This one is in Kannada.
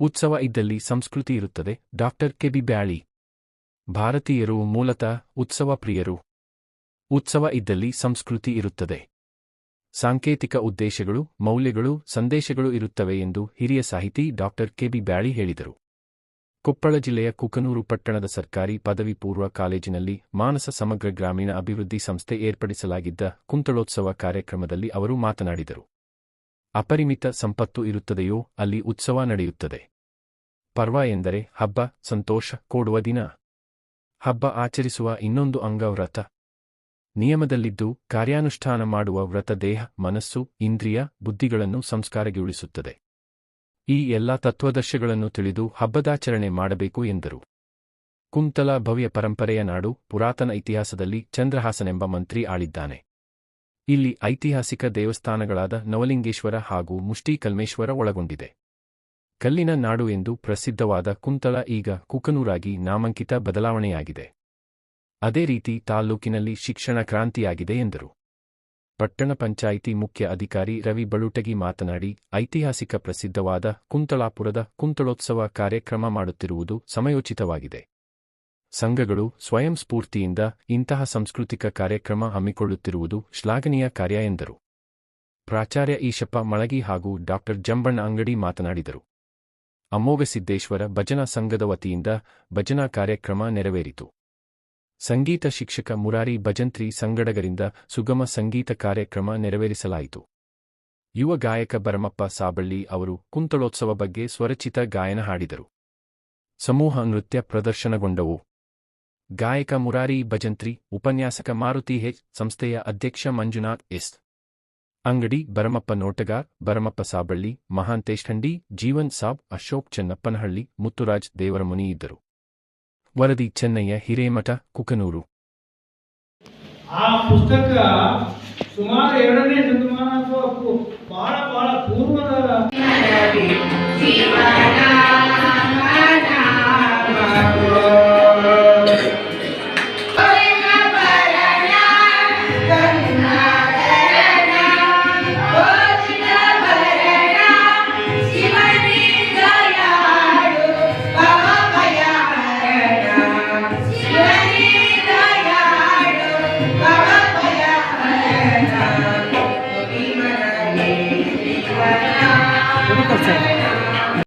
ಉತ್ಸವ ಇದ್ದಲ್ಲಿ ಸಂಸ್ಕೃತಿ ಇರುತ್ತದೆ. ಡಾಕ್ಟರ್ ಕೆಬಿ ಬ್ಯಾಳಿ. ಭಾರತೀಯರು ಮೂಲತಃ ಉತ್ಸವ ಪ್ರಿಯರು. ಉತ್ಸವ ಇದ್ದಲ್ಲಿ ಸಂಸ್ಕೃತಿ ಇರುತ್ತದೆ. ಸಾಂಕೇತಿಕ ಉದ್ದೇಶಗಳು, ಮೌಲ್ಯಗಳು, ಸಂದೇಶಗಳು ಇರುತ್ತವೆ ಎಂದು ಹಿರಿಯ ಸಾಹಿತಿ ಡಾಕ್ಟರ್ ಕೆಬಿ ಬ್ಯಾಳಿ ಹೇಳಿದರು. ಕೊಪ್ಪಳ ಜಿಲ್ಲೆಯ ಕುಕನೂರು ಪಟ್ಟಣದ ಸರ್ಕಾರಿ ಪದವಿ ಪೂರ್ವ ಕಾಲೇಜಿನಲ್ಲಿ ಮಾನಸ ಸಮಗ್ರ ಗ್ರಾಮೀಣ ಅಭಿವೃದ್ಧಿ ಸಂಸ್ಥೆ ಏರ್ಪಡಿಸಲಾಗಿದ್ದ ಕುಂತಳೋತ್ಸವ ಕಾರ್ಯಕ್ರಮದಲ್ಲಿ ಅವರು ಮಾತನಾಡಿದರು. ಅಪರಿಮಿತ ಸಂಪತ್ತು ಇರುತ್ತದೆಯೋ ಅಲ್ಲಿ ಉತ್ಸವ ನಡೆಯುತ್ತದೆ. ಪರ್ವ ಎಂದರೆ ಹಬ್ಬ, ಸಂತೋಷ, ಕೊಡುವ ದಿನ. ಹಬ್ಬ ಆಚರಿಸುವ ಇನ್ನೊಂದು ಅಂಗ ವ್ರತ. ನಿಯಮದಲ್ಲಿದ್ದು ಕಾರ್ಯಾನುಷ್ಠಾನ ಮಾಡುವ ವ್ರತ ದೇಹ, ಮನಸ್ಸು, ಇಂದ್ರಿಯ, ಬುದ್ಧಿಗಳನ್ನು ಸಂಸ್ಕಾರಗೊಳಿಸುತ್ತದೆ ಈ ಎಲ್ಲ ತತ್ವದರ್ಶಗಳನ್ನು ತಿಳಿದು ಹಬ್ಬದಾಚರಣೆ ಮಾಡಬೇಕು ಎಂದರು. ಕುಂತಲ ಭವ್ಯ ಪರಂಪರೆಯ ನಾಡು ಪುರಾತನ ಇತಿಹಾಸದಲ್ಲಿ ಚಂದ್ರಹಾಸನೆಂಬ ಮಂತ್ರಿ ಆಳಿದ್ದಾನೆ. ಇಲ್ಲಿ ಐತಿಹಾಸಿಕ ದೇವಸ್ಥಾನಗಳಾದ ನವಲಿಂಗೇಶ್ವರ ಹಾಗೂ ಮುಷ್ಟೀಕಲ್ಮೇಶ್ವರ ಒಳಗೊಂಡಿದೆ. ಕಲ್ಲಿನ ನಾಡು ಎಂದು ಪ್ರಸಿದ್ಧವಾದ ಕುಂತಳ ಈಗ ಕುಕನೂರಾಗಿ ನಾಮಾಂಕಿತ ಬದಲಾವಣೆಯಾಗಿದೆ. ಅದೇ ರೀತಿ ತಾಲ್ಲೂಕಿನಲ್ಲಿ ಶಿಕ್ಷಣ ಕ್ರಾಂತಿಯಾಗಿದೆ ಎಂದರು. ಪಟ್ಟಣ ಪಂಚಾಯಿತಿ ಮುಖ್ಯ ಅಧಿಕಾರಿ ರವಿ ಬಳುಟಗಿ ಮಾತನಾಡಿ, ಐತಿಹಾಸಿಕ ಪ್ರಸಿದ್ಧವಾದ ಕುಂತಳಾಪುರದ ಕುಂತಳೋತ್ಸವ ಕಾರ್ಯಕ್ರಮ ಮಾಡುತ್ತಿರುವುದು ಸಮಯೋಚಿತವಾಗಿದೆ. ಸಂಘಗಳು ಸ್ವಯಂ ಸ್ಫೂರ್ತಿಯಿಂದ ಇಂತಹ ಸಾಂಸ್ಕೃತಿಕ ಕಾರ್ಯಕ್ರಮ ಹಮ್ಮಿಕೊಳ್ಳುತ್ತಿರುವುದು ಶ್ಲಾಘನೀಯ ಕಾರ್ಯ ಎಂದರು. ಪ್ರಾಚಾರ್ಯ ಈಶಪ್ಪ ಮಳಗಿ ಹಾಗೂ ಡಾಕ್ಟರ್ ಜಂಬಣ್ಣ ಅಂಗಡಿ ಮಾತನಾಡಿದರು. ಅಮೋಘ ಸಿದ್ದೇಶ್ವರ ಭಜನಾ ಸಂಘದ ವತಿಯಿಂದ ಭಜನಾ ಕಾರ್ಯಕ್ರಮ ನೆರವೇರಿತು. ಸಂಗೀತ ಶಿಕ್ಷಕ ಮುರಾರಿ ಭಜಂತ್ರಿ ಸಂಗಡಗರಿಂದ ಸುಗಮ ಸಂಗೀತ ಕಾರ್ಯಕ್ರಮ ನೆರವೇರಿಸಲಾಯಿತು. ಯುವ ಗಾಯಕ ಭರಮಪ್ಪ ಸಾಬಳ್ಳಿ ಅವರು ಕುಂತಳೋತ್ಸವ ಬಗ್ಗೆ ಸ್ವರಚಿತ ಗಾಯನ ಹಾಡಿದರು. ಸಮೂಹ ನೃತ್ಯ ಪ್ರದರ್ಶನಗೊಂಡವು. ಗಾಯಕ ಮುರಾರಿ ಭಜಂತ್ರಿ, ಉಪನ್ಯಾಸಕ ಮಾರುತಿ ಹೆಚ್, ಸಂಸ್ಥೆಯ ಅಧ್ಯಕ್ಷ ಮಂಜುನಾಥ್ ಎಸ್. ಅಂಗಡಿ ಬರಮಪ್ಪ ನೋಟಗಾರ್, ಬರಮಪ್ಪ ಸಾಬಳ್ಳಿ ಮಹಾಂತೇಶ್ ಖಂಡಿ ಜೀವನ್ ಸಾಬ್, ಅಶೋಕ್ ಚೆನ್ನಪ್ಪನಹಳ್ಳಿ, ಮುತ್ತುರಾಜ್ ದೇವರಮುನಿ ಇದ್ದರು. ವರದಿ, ಚೆನ್ನಯ್ಯ, ಹಿರೇಮಠ, ಕುಕನೂರು. ಆ ಪುಸ್ತಕ ಸುಮಾರು ಎರಡನೇ ಶತಮಾನ ಬಹಳ ಬಹಳ ಪೂರ್ವದ